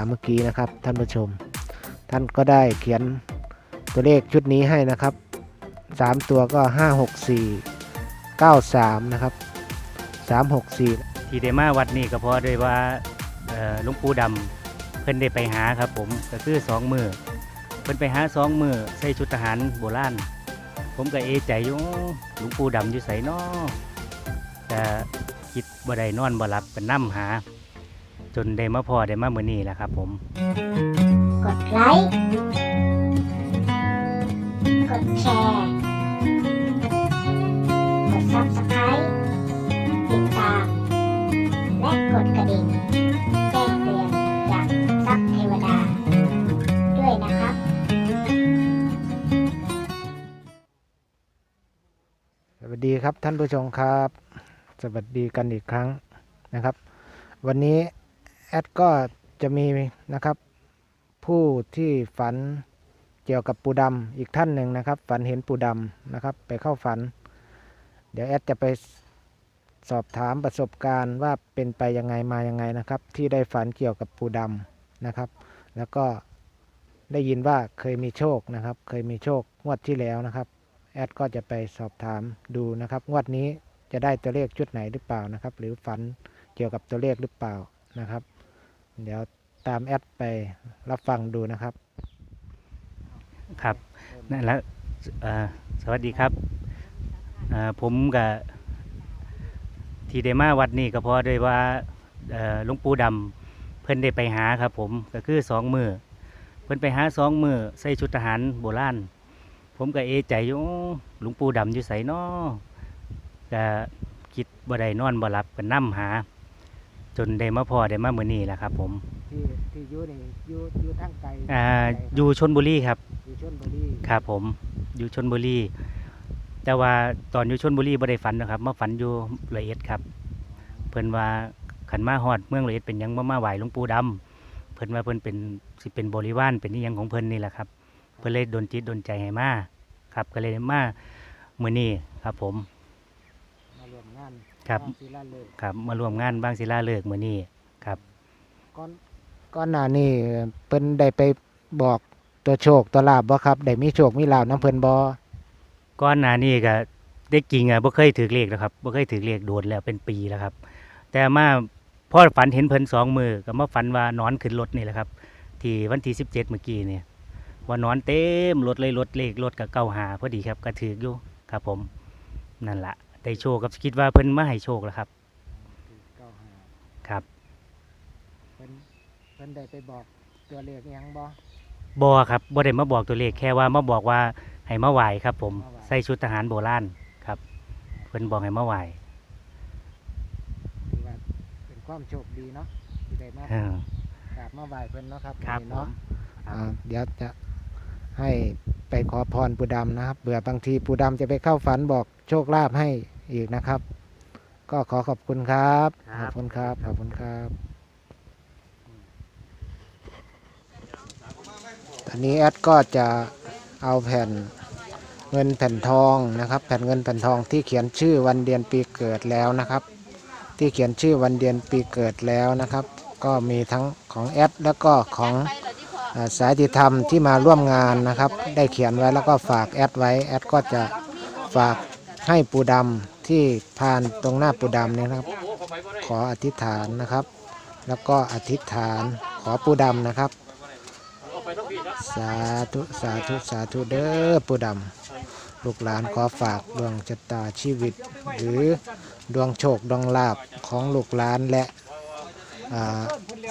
ามเมื่อกี้นะครับ ท่านผู้ชม ท่านก็ได้เขียนตัวเลขชุดนี้ให้นะครับ 3 ตัวก็ 5 6 4 9 3 นะครับ 3 6 4 ที่ได้มาวัดนี้ก็เพราะด้วยว่าหลวงปู่ดำเพิ่นได้ไปหาครับผมก็คือสองมือเพิ่นไปหาสองมือใส่ชุดทหารโบราณผมก็เอใจอยู่หลวงปู่ดำอยู่ไสน้อแต่คิดบ่ได้นอนบ่หลับก็นํหา จนได้มาพอได้มามื้อนี้แหละครับผม กดไลค์ กดแชร์ กด Subscribe ติดตาม และกดกระดิ่งแจ้งเตือนจากซับเทวดา ด้วยนะครับ สวัสดีครับท่านผู้ชมครับ สวัสดีกันอีกครั้งนะครับ วันนี้ แอดก็จะมีนะครับ ผู้ที่ฝันเกี่ยวกับปูดำอีกท่านหนึ่งนะครับ ฝันเห็นปูดำนะครับ ไปเข้าฝัน เดี๋ยวแอดจะไปสอบถามประสบการณ์ว่าเป็นไปยังไงมายังไงนะครับ ที่ได้ฝันเกี่ยวกับปูดำนะครับ แล้วก็ได้ยินว่าเคยมีโชคนะครับ เคยมีโชคงวดที่แล้วนะครับ แอดก็จะไปสอบถามดูนะครับ งวดนี้จะได้ตัวเลขชุดไหนหรือเปล่านะครับ หรือฝันเกี่ยวกับตัวเลขหรือเปล่านะครับ เดี๋ยวตามแอดไปรับฟังดูนะครับ ครับนั่นและเอ่อสวัสดีครับเอ่อผมกับที่ได้มาวัดนี้ก็เพราะด้วยว่าเอ่อหลวงปู่ดำเพิ่นได้ไปหาครับผมก็คือสองมือเพิ่นไปหาสองมือใส่ชุดทหารโบราณผมก็เอใจอยู่หลวงปู่ดำอยู่ไสนอก็คิดบ่ได้นอนบ่หลับก็นํหา จนได้มาพอได้มามื้อนี้แหละครับ ผมที่ที่อยู่นี่อยู่อยู่ทางไกลอ่าอยู่ชนบุรีครับอยู่ชลบุรีครับผมอยู่ชนบุรีแต่ว่าตอนอยู่ชนบุรีบ่ได้ฝันนะครับมาฝันอยู่ละเอียดครับ เพิ่นว่าขันมาฮอดเมืองละเอียดเป็นหยังมามาไหวหลวงปู่ดำเพิ่นว่าเพิ่นเป็นสิเป็นบริวารเป็นนิยังของเพิ่นนี่แหละครับ เพิ่นเลยดนจิตดนใจให้มาครับ ก็เลยมามื้อนี้ครับผมมารวมงาน ครับงานศิลาฤกษ์ครับ มาร่วมงานบางศิลาฤกษ์มื้อนี้ครับ ก่อนก่อนหน้านี้เพิ่นได้ไปบอกตัวโชคตัวลาบบ่ครับได้มีโชคมีลาบน้ำเพิ่นบ่ก่อนหน้านี้ก็ได้จริงอะบ่เคยถือเลขนะครับบ่เคยถือเลขโดนแล้วเป็นปีแล้วครับ แต่มาพอฝันเห็นเพิ่นสองมือก็มาฝันว่านอนขึ้นรถนี่แหละครับ ที่วันที่17เมื่อกี้เนี่ยว่านอนเต็มรถเลยรถเลขรถกับเก้าหาพอดีครับก็ถืออยู่ครับผมนั่นละ ได้โชคครับคิดว่าเพิ่นมาให้โชคแล้วครับ เก้าห้าครับ เพิ่นเพิ่นได้ไปบอกตัวเลขอิหยังบ่ บอครับบ่ได้มาบอกตัวเลขแค่ว่ามาบอกว่าให้มาไหวครับ ผมมาไหว้ ใส่ชุดทหารโบราณครับ เพิ่นบอกให้มาไหวถือว่าเป็นความโชคดีเนาะที่ได้มาเออ กราบมาไหว้เพิ่นเนาะครับครับวันผนี้เนาะมอ่าเดี๋ยวจะให้ไปขอพรปูดำนะครับเบื่อบางทีปูดำจะไปเข้าฝันบอกโชคลาภให้ อีกนะครับ ก็ขอขอบคุณครับ ขอบคุณครับ ขอบคุณครับ อันนี้แอดก็จะเอาแผ่นเงินแผ่นทองนะครับ แผ่นเงินแผ่นทองที่เขียนชื่อวันเดือนปีเกิดแล้วนะครับ ที่เขียนชื่อวันเดือนปีเกิดแล้วนะครับ ก็มีทั้งของแอดแล้วก็ของอ่าสายติธรรมที่มาร่วมงานนะครับ ได้เขียนไว้แล้วก็ฝากแอดไว้แอดก็จะฝากให้ปูดำ ที่ผ่านตรงหน้าปูดำเนี่ยนะครับ ขออธิษฐานนะครับ แล้วก็อธิษฐานขอปูดำนะครับ สาธุสาธุสาธุเด้อปูดำลูกหลานขอฝากดวงชะตาชีวิต หรือดวงโชคดวงลาบของลูกหลานและ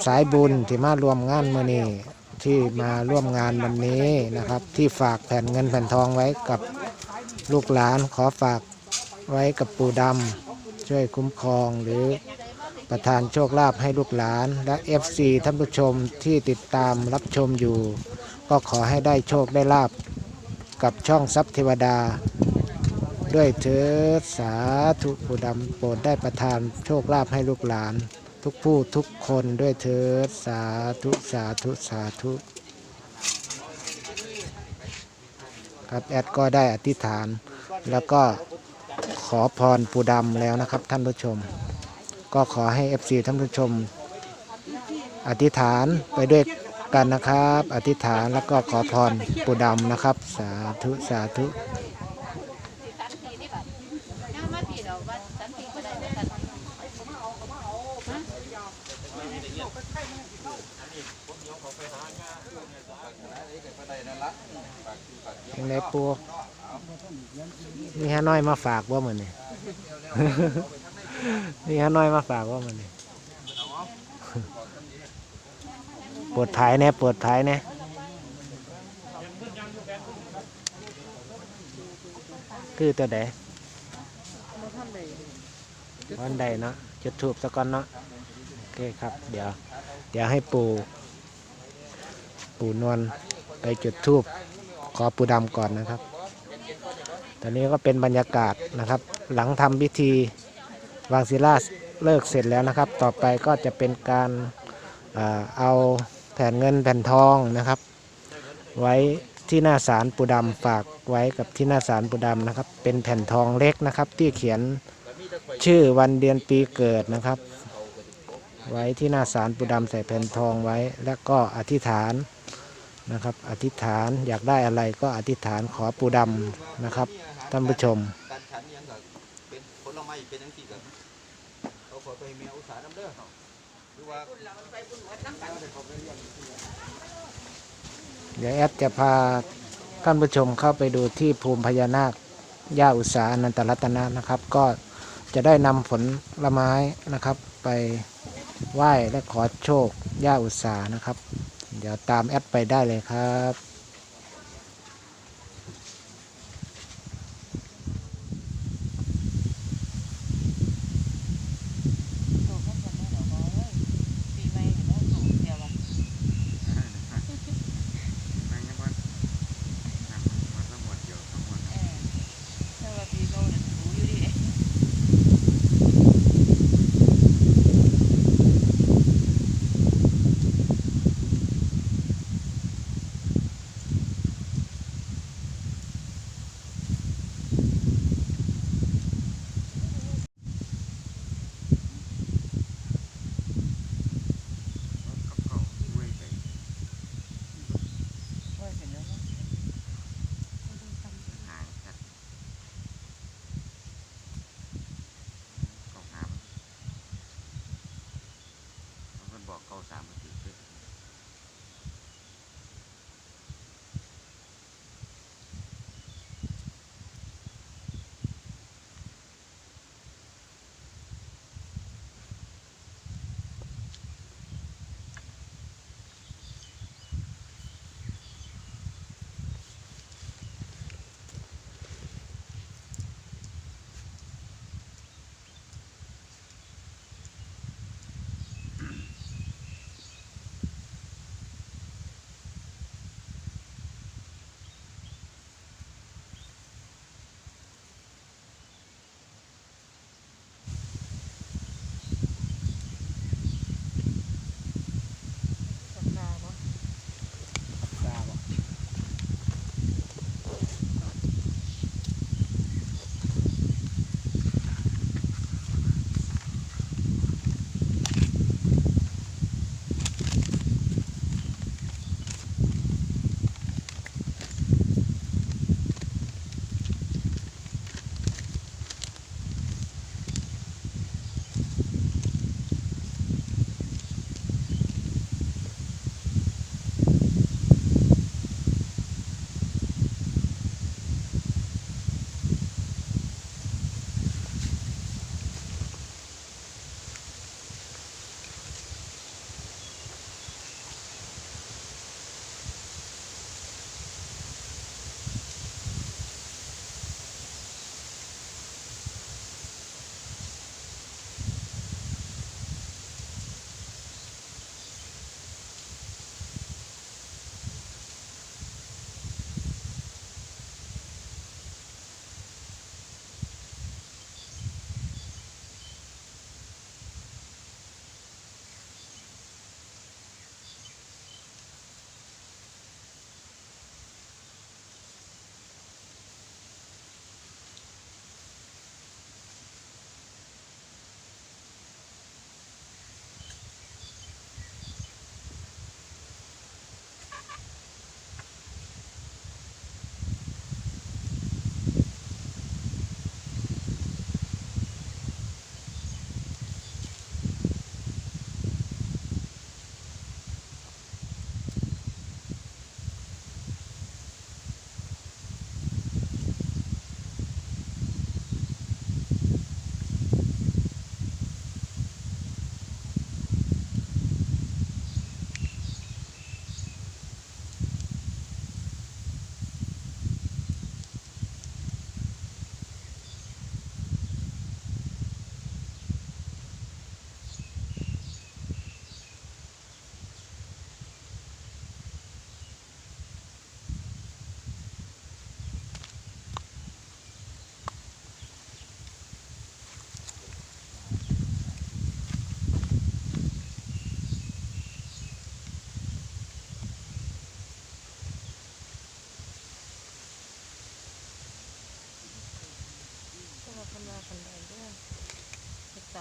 สายบุญที่มาร่วมงานมื่อนี้ที่มาร่วมงานวันนี้นะครับ ที่ฝากแผ่นเงินแผ่นทองไว้กับลูกหลานขอฝาก ไว้กับปู่ดำช่วยคุ้มครองหรือประทานโชคลาภให้ลูกหลาน และ FC ท่านผู้ชมที่ติดตามรับชมอยู่ ก็ขอให้ได้โชคได้ลาบกับช่องทรัพย์เทวดา ด้วยเถิดสาธุผู้ดำโปรดได้ประทานโชคลาภให้ลูกหลาน ทุกผู้ทุกคนด้วยเถิดสาธุสาธุสาธุครับแอดก็ได้อธิษฐานแล้วก็ ขอพรปูดำแล้วนะครับท่านผู้ชม ก็ขอให้ FC ท่านผู้ชม อธิษฐานไปด้วยกันนะครับ อธิษฐานแล้วก็ขอพรปู่ดำนะครับ สาธุสาธุยังไงปู นี่ฮะน้อยมาฝากว่ามันนี่นี่ฮะน้อยมาฝากว่ามันนี่ปวดภายแน่ปวดภายแน่คือตัวใดวันใดเนาะจุดทูบสักก่อนเนาะโอเคครับ เดี๋ยว เดี๋ยวให้ปูปูนวลไปจุดทูบขอปูดำก่อนนะครับ ตอนนี้ก็เป็นบรรยากาศนะครับ หลังทำพิธีวางศิลาเลิกเสร็จแล้วนะครับ ต่อไปก็จะเป็นการเอาแผ่นเงินแผ่นทองนะครับ ไว้ที่หน้าศาลปูดำฝากไว้กับที่หน้าศาลปูดำนะครับ เป็นแผ่นทองเล็กนะครับ ที่เขียนชื่อวันเดือนปีเกิดนะครับ ไว้ที่หน้าศาลปูดำใส่แผ่นทองไว้ แล้วก็อธิษฐานนะครับ อธิษฐานอยากได้อะไรก็อธิษฐานขอปูดำนะครับ ท่านผู้ชม การฉันยังก็เป็นผลไม้เป็นยังสี่กับเขาขอไปเมียอุตสาหน้ำเด้อหรือว่าเดี๋ยวแอดจะพาท่านผู้ชมเข้าไปดูที่ภูมิพญานาคย่าอุษาอนันตรัตนะนะครับ ก็จะได้นำผลละไม้นะครับ ไปไหว้และขอโชคย่าอุษานะครับ เดี๋ยวตามแอดไปได้เลยครับ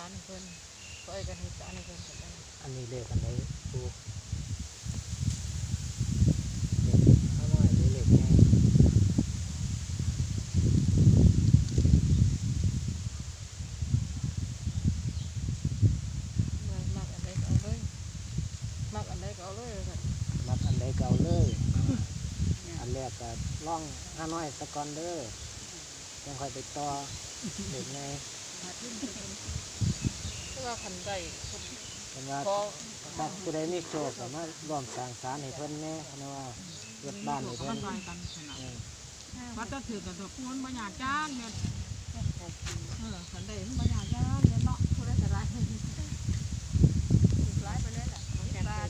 ารให้เพิ่นซอยกันเฮ็ดสารให้เพิ่นก็ได้อันนี้เลขอันไหนดูเลขข้างน้อยหรือเลขใหญ่มักมักอันใดก็เอาเลยมักอันใดก็เอาเลยว่าซั่นมัดอันใดก็เอาเลย อันแรกก็ล่องห้าน้อยสะกอนเด้อยังค่อยไปต่อเลขใหญ่แต่ ว่าคันใดเป็นว่าพอถ้าผู้ใดมีโชคก็มาร่วมสร้างศาลให้เพิ่นแหน่เพราะว่าเฮ็ดบ้านให้เพิ่นลอยกันขนาดเออวัดจะถือกันตัวปูนบ่อยากจ้างเนี่ยเออขันใดมันบ่อยากจ้างเนี่ยเนาะผู้ใดจะได้หลายไปเลยล่ะของบาท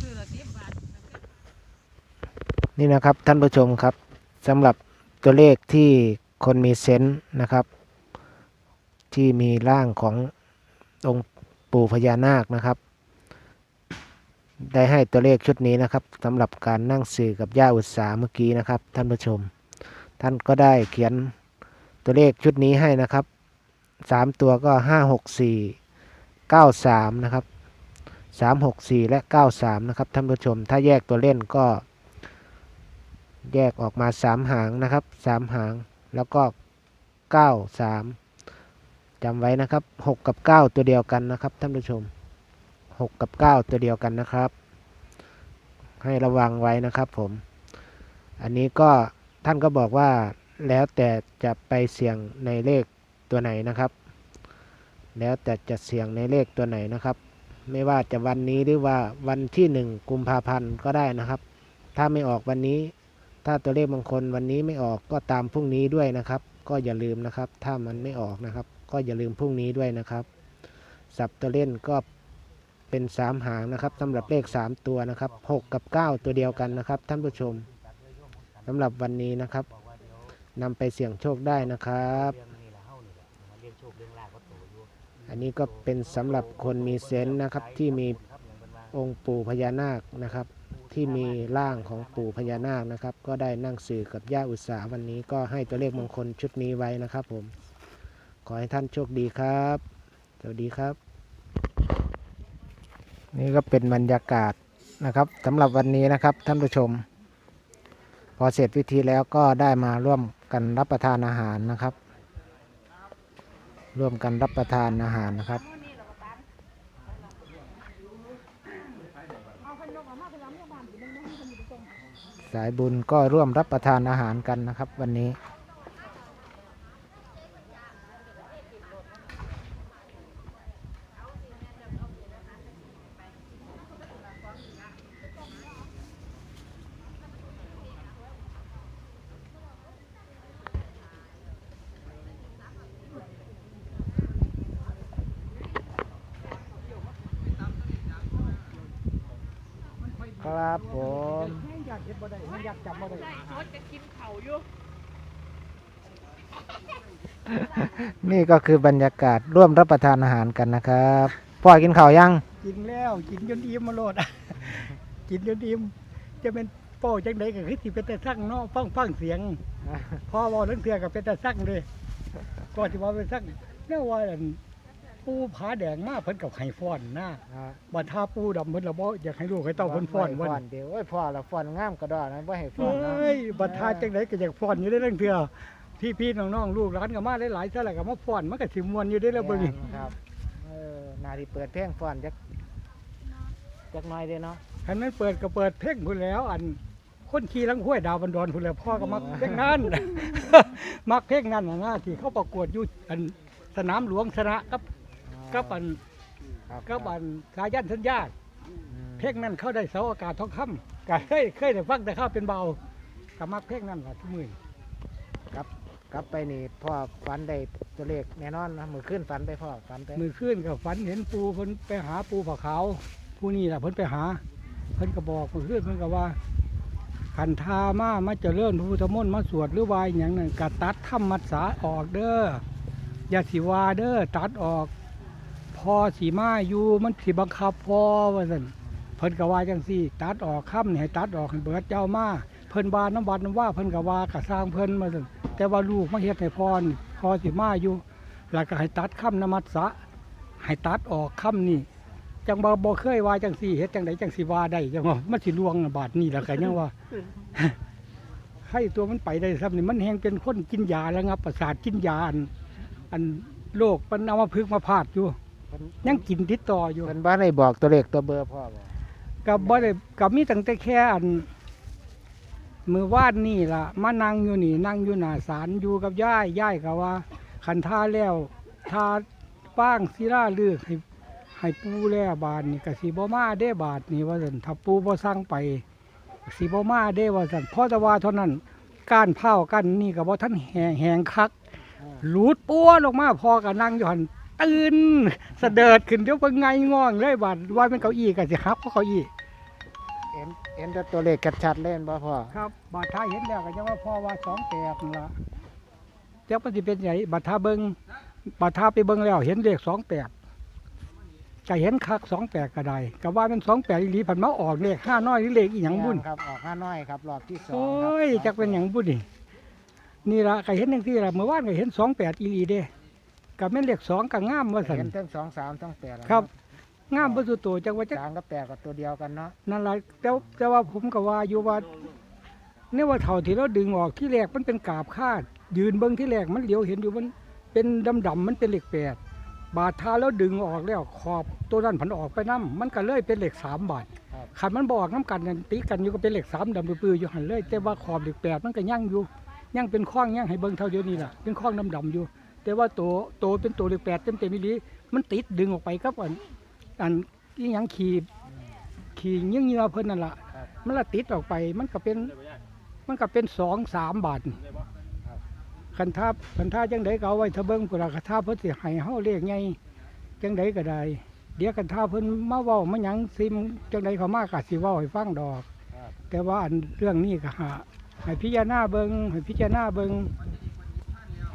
คือละสิบบาท นี่นะครับท่านผู้ชมครับสำหรับตัวเลขที่คนมีเซนส์นะครับ ที่มีร่างขององค์ปู่พญานาคนะครับ ได้ให้ตัวเลขชุดนี้นะครับสำหรับการนั่งสื่อกับย่าอุตสาเมื่อกี้นะครับ ท่านผู้ชม ท่านก็ได้เขียนตัวเลขชุดนี้ให้นะครับสามตัวก็ห้าหกสี่เก้าสามนะครับสามหกสี่และเก้าสามนะครับท่านผู้ชม ถ้าแยกตัวเล่นก็ แยกออกมาสามหางนะครับสามหางแล้วก็เก้าสาม จำไว้นะครับหกกับเก้าตัวเดียวกันนะครับท่านผู้ชมหกกับเก้าตัวเดียวกันนะครับ ให้ระวังไว้นะครับผม อันนี้ก็ท่านก็บอกว่าแล้วแต่จะไปเสี่ยงในเลขตัวไหนนะครับ แล้วแต่จะเสี่ยงในเลขตัวไหนนะครับ ไม่ว่าจะวันนี้หรือว่าวันที่หนึ่งกุมภาพันธ์ก็ได้นะครับ ถ้าไม่ออกวันนี้ ถ้าตัวเลขบางคนวันนี้ไม่ออกก็ตามพรุ่งนี้ด้วยนะครับ ก็อย่าลืมนะครับ ถ้ามันไม่ออกนะครับ ก็อย่าลืมพรุ่งนี้ด้วยนะครับ สับตัวเล่นก็เป็นสามหางนะครับสำหรับเลขสามตัวนะครับหกกับเก้าตัวเดียวกันนะครับ ท่านผู้ชมสำหรับวันนี้นะครับนำไปเสี่ยงโชคได้นะครับ อันนี้ก็เป็นสำหรับคนมีเซนส์นะครับที่มีองค์ปู่พญานาคนะครับ ที่มีร่างของปู่พญานาคนะครับ ก็ได้นั่งสื่อกับย่าอุตสาวันนี้ก็ให้ตัวเลขมงคลชุดนี้ไว้นะครับผม ขอให้ท่านโชคดีครับ สวัสดีครับ นี่ก็เป็นบรรยากาศนะครับสำหรับวันนี้นะครับท่านผู้ชม พอเสร็จพิธีแล้วก็ได้มาร่วมกันรับประทานอาหารนะครับ ร่วมกันรับประทานอาหารนะครับสายบุญก็ร่วมรับประทานอาหารกันนะครับ วันนี้ ครับผม อยากเฮ็ดบ่ได้อยากจับบ่ได้ นี่ก็คือบรรยากาศร่วมรับประทานอาหารกันนะครับพ่อกินข้าวยังกินแล้ว กินจนอิ่มมาโลด กินจนอิ่มจะเป็นโป้จังไดก็คือสิเป็นแต่สั่งเนาะฟังฟังเสียงพอเว้าเรื่องเทื่อก็เป็นแต่สั่งเลยก่อนที่ว่าเป็นสั่งแน่ว่าอั่น ปูผาแดงมาเพิ่นกับไห้ฟ้อนนะบัดท่าปูดำเพิ่นละบ่อยากให้ลูกให้เต้าเพิ่นฟ้อนวันเดี๋ยวโอ้ยพ่อละฟ้อนงามกระดอนะบ่ให้ฟ้อนนะเฮ้ยบัดทาจังไดก็อยากฟ้อนอยู่ได้เรื่องเถื่อพี่พี่ๆน้องๆลูกหลานก็มาหลายๆซะแล้วก็มาฟ้อนมันก็สิม่วนอยู่ได้แล้วเบิ่งครับเออนาที่เปิดเพลงฟ้อนจักจักหน้อยเด้เนาะคันนั้นเปิดก็เปิดเพลงพุ่นแล้ว อันคนขี่ลังห้วยดาวบันดอนพุ่นแล้วพ่อก็มักเพลงนั้นมักเพลงนั้นน่ะนะที่เขาประกวดอยู่อันสนามหลวงชนะกับ กับอันครับกับอันสายันสัญญาอืมเพลงนั้นเขาได้เสาอากาศทองคำก็เคยเคยได้ฟังแต่ข้าวเป็นเบาก็มักเพลงนั้นล่ะทุกมื้อ กลับไปนี่พ่อฝันได้ตัวเลขแน่นอนนะมือขึ้นฝันไปพ่อฝันไปมือขึ้นก็ฝันเห็นปูเพิ่นไปหาปูผาขาวผู้นี้ล่ะเพิ่นไปหา เพิ่นก็บอกมือขึ้นเพิ่นก็ว่าขันทามามาเจริญพระพุทธมนต์มาสวดหรือวายอย่างนั้นก็ตัดธรรมัสสาออกเด้ออย่าสิวาเด้อตัดออกพ อสีมาอยู่มันสิบังคับพอว่าซั่นเพิ่นก็ว่าจังซี่ ตัดออกค่ำนี่ให้ตัดออกให้เบิดเจ้ามาเพิ่นบานน้ำวัดน้ำว่าเพิ่นก็ว่ากะสร้างเพิ่นมาซั่นแต่ว่าลูกมาเฮ็ดให้พรพอสิมาอยู่ แล้วก็ให้ตัดค่ำนมัสสะให้ตัดออกค่ำนี่จังบ่บ่เคยว่าจังสี่เฮ็ดจังไดจังสิว่าได้จังว่ามันสิลวงบาดนี่แล้วก็ยังว่าให้ตัวมันไปได้ซ้ำนี่มันแฮงเป็นคนกินยาแล้วงับประสาทกินยาอันอันโรคมันเอามาพึกมาพาดอยู่ ยังกินติดต่ออยู่เพิ่นบ่ได้บอกตัวเลขตัวเบอร์พ่อบ่กับบ่ได้กับมีตั้งแต่แค่อัน มือวาดนี่ล่ะ มานั่งอยู่นี่ นั่งอยู่หน้าศาลอยู่กับย่ายย่ายก็ว่าขันท่าแล้วทาป้างศิลาเลือกให้ให้ปูแล้วบาทนี่ก็สิบ่มาได้บาทนี่ว่าซั่นถ้าปูบ่สั่งไปสิบ่มาได้ว่าซั่นเพราะแต่ว่าเท่านั้นก้านเผากันนี่ก็บ่ทันแหงแหงคักหลุดปัวลงมาพอก็นั่งอยู่หั่น ตื่นเสดิดขึ้นเดี๋ยวเพิ่นไงง่องเลยบาดว่าเป็นเก้าอี้ก็สิฮับเพราะเก้าอี้เห็นเห็นแต่ตัวเลขชัดๆเล่นบ่พ่อครับบาดท้ายเห็นแล้วก็จะว่าพ่อว่าสองแปดนั่นละเจ้าก็สิเป็นไงบาดท้าเบิงบาดท้าไปเบิงแล้วเห็นเลขสองแปดจะเห็นคักสองแปดก็ได้ก็ว่าเป็นสองแปดอีหลีผันมาออกเลขห้าน้อยหรือเลขอีหยังบุญครับออกห้าน้อยครับรอบที่สองโอ้ครับยจักเป็นหยังบุญนี่นี่ละก็เห็นอย่างที่ละเมื่อวานก็เห็นสองแปดอีหลีเด้ กับแม่นเลขสองกับงามว่าสันเห็นทั้งสองสามทั้งแปดแล้วครับงามประสุโตจังว่าจักสามกับแปดกับตัวเดียวกันเนาะนั่นแหละแต่แต่ว่าผมก็ว่าอยู่ว่าเนี่ยว่าเท่าที่เราดึงออกที่แรกมันเป็นกาบคาด ยืนเบิ้งที่แรกมันเหลียวเห็นอยู่มันเป็นดำดำๆมันเป็นเหล็กแปดบาดทาแล้วดึงออกแล้วขอบตัวนั้นผันออกไปน้ำมันก็เลยเป็นเหล็กสามบาทขันมันบออกน้ำกันนั่นตีกันอยู่ก็เป็นเหล็กสามดำปื้อๆอยู่หันเลยแต่ว่าขอบเหล็กแปดมันก็ยั่งอยู่ยั่งเป็นข้องยั่งให้เบิ้งเท่าเดียวนี้แหละเป็นข้องดำดำๆอยู่ แต่ว่าตัวโตวเป็นตัวเหล็กแปดเต็มเต็มๆอีหลีมันติดดึงออกไปครับอันอันอีหยังขีดขี่เงี้ยเงือเพิ่นนั่นละมันละติดออกไป มันก็เป็น มันก็เป็นสองสามบาทคันท่าคันท่าจังไดก็เอาไว้ถ้าเบิ้งพุ่นละคันท่าเพิ่นสิให้เฮาเรียกไงจังไดก็ได้เดี๋ยวคันท่าเพิ่นมาเว้ามาหยังซิมจังไดเขามากะสิเว้าให้ฟังดอก แต่ว่าอันเรื่องนี้ก็หาให้พิจารณาเบิงให้พิจารณาเบิง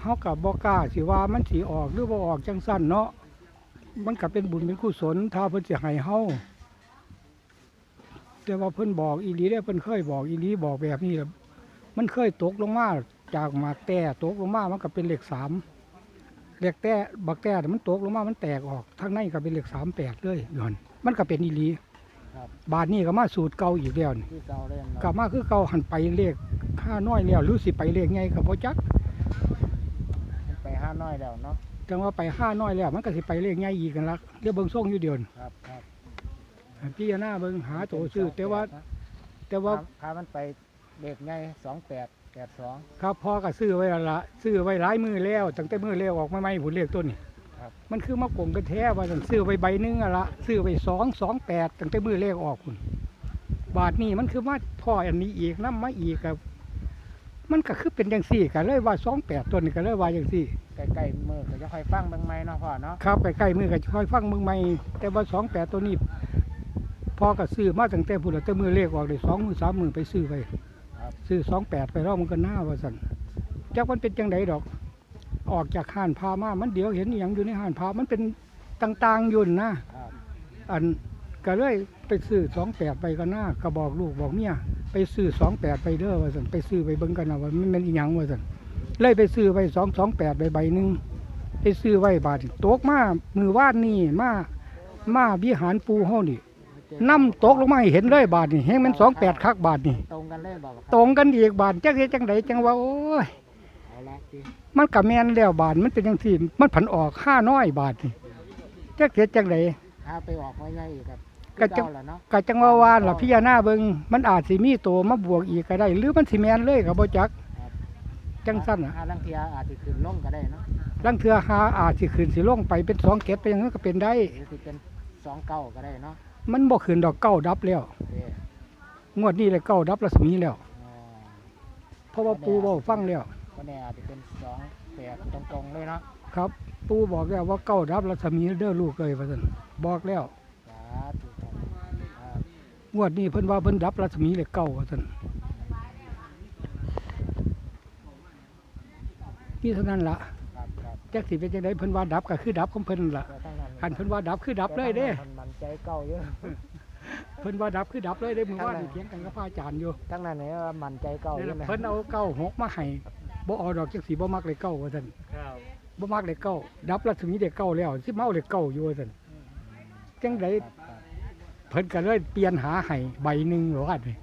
เฮากับบ่กล้าสิว่ามันสิออกหรือบ่ออกจังสั้นเนาะมันก็เป็นบุญเป็นกุศลถ้าเพิ่นสิให้เฮาแต่ว่าเพิ่นบอกอีหลีได้เพิ่นเคยบอกอีหลีบอกแบบนี้แหละมันเคยตกลงมาจากหมากแต่ตกลงมามันก็เป็นเลขสามเลขแต่บักแต่น่ะมันตกลงมามันแตกออกทางในก็เป็นเลขสามแปดเลยย้อนมันก็เป็นอีหลีบาทนี้ก็มาสูตรเก่าอีกแล้วนี่ที่เก่าเล่นกลับมาคือเก่าหันไปเลขห้าน้อยแล้วหรือสิไปเลขไงกับพ่จักไปห้าน้ อยแล้วเนาะจังว่าไปห้าน้อยแล้ว มันก็สิไปเลขไงอีกกันละเรียกเบิ่งส่งอยู่เดียวนี่ครับ ครับให้พี่หน้าเบิ่งหาโตซื้อแต่ว่า แต่ว่าพามันไปเด็กไงสองแปดแปดสองครับพ่อก็ซื้อไว้แล้วละซื้อไว้หลายมือแล้วตั้งแต่มือเลขออกมาใหม่ผลเลขต้นนี่ครับมันคือมากงกันแท้ว่าซั่นซื้อไว้ใบหนึงอะละซื้อไว้สองสองแปดตั้งแต่มือเลขออกคุณบาทนี้มันคือมาพ่ออันนี้อีกน้ำมาอีกกับมันก็คือเป็นอย่างสี่กันเลยว่าสองแปดต้นนี่ก็เลยว่าอย่างสี่ ใกล้ๆมือก็จะค่อยฟังเบางไหมเนาะพ่อเนาะครับใกล้ๆมือก็ค่อยฟังมึงใหม่แต่ว่าสองแปดตัวนี้พ่อก็ซื้อมาตั้งแต่พุ่นละแต่มือเลขออกเลยสองมือสามมือไปซื้อไปซื้อสองแปดไปรอบมันก็หน้าว่าสันจักมันเป็นจังไดดอก ออกจากห้านพามามันเดี๋ยวเห็นอหย่างอยู่ในห้านพามันเป็นต่างๆอยุ่นนะครับอันก็เลยไปซื้อสองแปดไปก็หน้าก็บอกลูกบอกเมียไปซื้อสองแปดไปเด้อว่าสันไปซื้อไปเบิ่งกันนะว่ามันเป็นอีหยังว่าสัน เลยไปซื้อไปสองสองแปดใบใบหนึ่งไปซื้อไว้บาทตกมามือวาดนี่มามาวิหารปูห้อนี่น้ำตกลงมาให้เห็นเลยบาทนี่แห้งมันสองแปดคักบาทนี่ตรงกันเลยบอกตรงกันอีกบาทจักเฮ็ดจังไดจังว่าโอ้ยเอาละทีมันก็แม่นแล้วบาทมันเป็นจังซี่มันผันออกห้าน้อยบาทนี่จักเฮ็ดจังไดถ้าไปออกไว้ไงอีกครับก็จะเาแหละเนาะก็จังว่าว่าล่ะพิจารณาเบิ่งมันอาจสิมีตัวมาบวกอีกก็ได้ หรือมันสิแม่นเลยก็บ่จัก จังซั่นน่ะถ้าลังเทียอาจจะขึ้นลงก็ได้เนาะลังเทื่อหาอาจสิขึ้นสิลงไปเป็น2เกตไปอย่างนั้นก็เป็นได้ หรือสิเป็นสองเก้าก็ได้เนาะมันบ่ขึ้นดอกเก้าดับแล้วเด้องวดนี้เลยเก้าดับรัศมีแล้ว อ๋อเพราะว่าปูเว้าฟังแล้ว ก็แน่อาจจะเป็นสองแปดตรงๆเลยเนาะครับ ปูบอกแล้วว่าเก้าดับรัศมีเด้อลูกเอ้ยว่าซั่นบอกแล้ว สาธุครับครับงวดนี้เพิ่นว่าเพิ่นดับรัศมีเลขเก้าว่าซั่น นี่เท่านั้นล่ะครับครับจักสิเป็นจังไดเพิ่นว่าดับก็คือดับของเพิ่นล่ะแต่ทั้งนั้นคันเพิ่นว่าดับคือดับเลยเด้มันมันใจเก้าเยอะเพิ่นว่าดับคือดับเลยเด้มื้อวานนี่เถียงกันกับพระอาจารย์อยู่ทั้งนั้นเนี่ยว่ามันใจเก้านี่เยล่ะอะไหมเพิ่นเอาเก้าหกมาให้บ่เอาดอกจังสีบ่มักเลขเก้าว่าซั่นครับบ่มักเลขเก้าดับรัศมีเลขเก้าแล้วสิมาเอาเลขเก้าอยู่ว่าซั่นจังไดเพิ่นก็เลยเปลี่ยนหาให้ใบหนึงว่านี่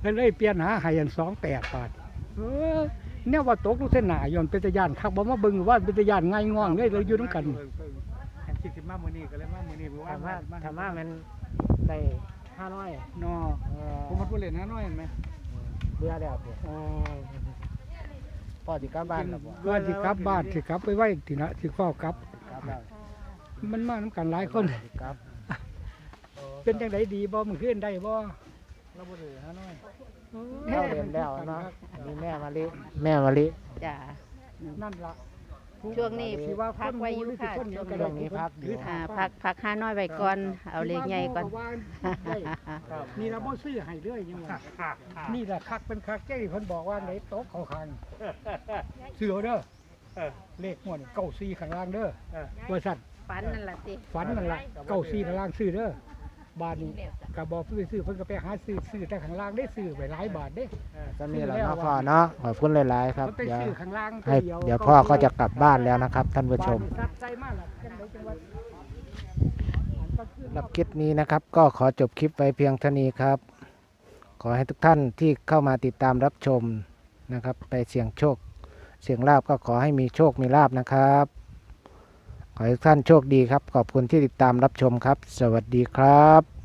เพิ่นเลยเปลี่ยนหาให้อัน28บาทเออ แนวว่าตกลูกเส้นหน้าย้อนเป็นตะยานคักบ่มาเบิ่งว่าเป็นตะยานง่ายง่องเลยเราอยู่นํกันอันคิดสิมามื้อนี้ก็เลยมามื้อนี้เพราะว่าถามว่าถามว่ามันได้ห้าร้อยเนาะเออผมมันบ่เล่นหาน้อยเห็นไหมเบื่อแล้วสิอ๋อพ่อสิกลับบ้านแล้วบ่ว่าสิกลับบ้านสิกลับไปไว้ที่นะสิเฝ้ากลับกลับแล้วมันมานํกันหลายคนสิกลับเป็นจังไดดีบ่มื้อคืนได้บ่เราบ่ได้หาน้อย เราเรียนแล้วเนาะมีแม่มะลิ แม่มะลิ จ้านั่นล่ะช่วงนี้ที่ว่าพักไว้อยู่ค่ะคนช่วงเดีนี้ยวกันนี้พักอยู่ อ่าพักพักห้าน้อยไว้ก่อน เอาเลขใหญ่ก่อน นี่เราบ่ซื้อให้เลยยังว่านี่ล่ะคักเป็นคักเจ้เพิ่นบอกว่าไหนโต๊ะเข้าข้างซื้อเอาเด้อเลขงวดเก้าสี่ข้างล่างเด้อว่าซั่นฝันนั่นล่ะสิฝันนั่นล่ะเก้าสี่ข้างล่างซื้อเด้อ บาทนี้ก็บอกเพื่อซื้อเพิ่นก็ไปหาซื้อซื้อแต่ข้างล่างได้ซื้อไปหลายบาทเด้ก็นี่แหละเนาะพ่อเนาะขอบคุณหลายๆครับเพิ่นไปเดี๋ยวซื้อข้างล่างให้เดี๋ยวพ่อก็จะกลับบ้านแล้วนะครับ ท่านผู้ชมบ้านนี่ซัดใจมากล่ะจังไดจังว่าอันก็คือสำหรับคลิปนี้นะครับ ก็ขอจบคลิปไว้เพียงเท่านี้ครับ ขอให้ทุกท่านที่เข้ามาติดตามรับชมนะครับ ไปเสี่ยงโชค เสี่ยงลาบก็ขอให้มีโชคมีลาบนะครับ ขอให้ท่านโชคดีครับ ขอบคุณที่ติดตามรับชมครับ สวัสดีครับ